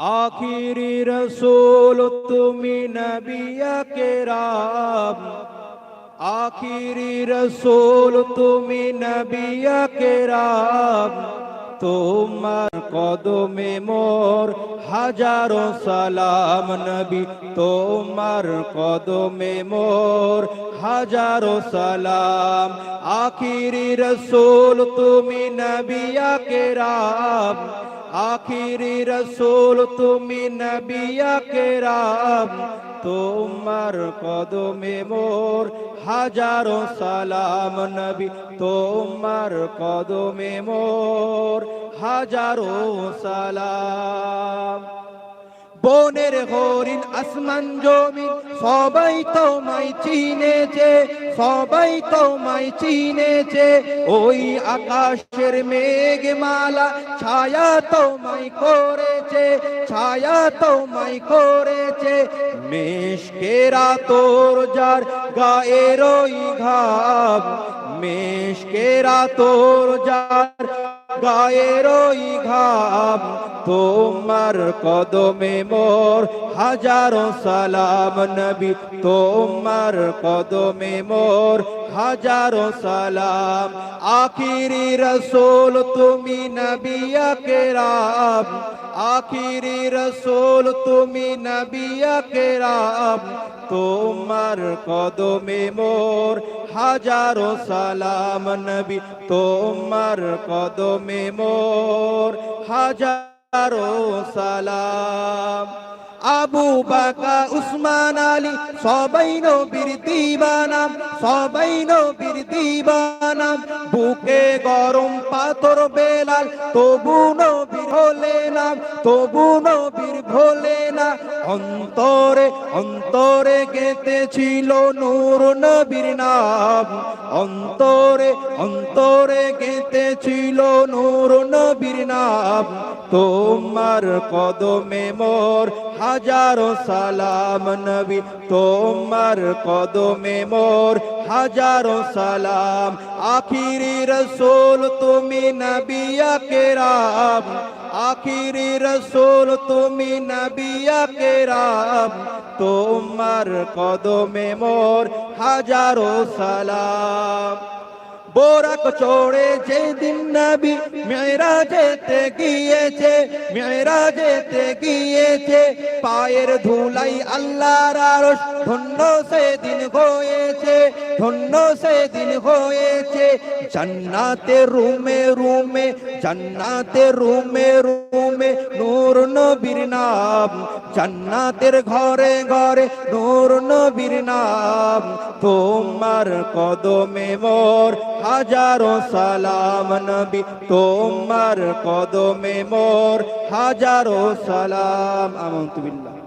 আখিরি রসুল, তুমি নবিয়া কে কেরাম আখিরি রসুল, তুমি নবিয়া কে কেরাম তোমার কদমে মোর হাজারো সালাম নবী। তোমার কদমে মোর হাজারো সালাম। আখিরি রসুল, তুমি নবিয়া কে কেরাম আখিরি রসুল, তুমি নবিয়া কেরাম তোমার কদমে মোর হাজারো সালাম নবী, তোমার কদমে মোর হাজারো সালাম। বনের হরিণ, আসমান, জমিন, সবাই তোমায় চিনেছে, সবাই তোমায় চিনেছে। ওই আকাশের মেঘমালা ছায়া তোমায় করেছে, ছায়া তোমায় করেছে। মেশকেরা তোর যার গায়ের ওই ঘাব মেশকেরা তোর যার গায়ের ওই ঘাম, তোমার কদমে মোর হাজারো সালাম নবী, তোমার কদমে মোর হাজারো সালাম। আখিরি রসোল তুমি নবী কেরাম আখিরি রসুল, তুমি নবিয়া কেরাম তোমার কদমে মোর হাজারো সালাম নবী, তোমার কদমে মোর হাজারো সালাম। আবু বাকা, উসমান আলী, সবাই নবীর দিবানা, সবাই নবীর দিবানা, বুকে গরম পাথর বেলাল, তবু নবীর না তবু নবীর ভোলে না। অন্তরে অন্তরে গেতে ছিল নূর নবীর নাম। অন্তরে অন্তরে গেতে ছিল নূর নবীর নাম। তোমার কদমে মোর হাজারো সালাম নবী। তোমার কদমে মোর হাজারো সালাম। আখিরি রসুল তুমি নবিয়া কেরাম আখিরি রসুল তুমি নবিয়া কেরাম তোমার কদমে মোর হাজারো সালাম। বোরাক চড়ে যেদিন নবী মেরা যেতে গিয়েছে মেরা যেতে গিয়েছে পায়ের ধুলাই আল্লাহর আরশ ধন্য সেদিন হয়েছে ধন্য সেদিন হয়েছে জান্নাতে রুমে রুমে জান্নাতে রুমে রুমে নূর নবীর নাম। জান্নাতের ঘরে ঘরে নূর নবীর নাম। তোমার কদমে মোর হাজারো সালাম নবী। তোমার কদমে মোর হাজারো সালাম। আমন্তুবিল্লাহ।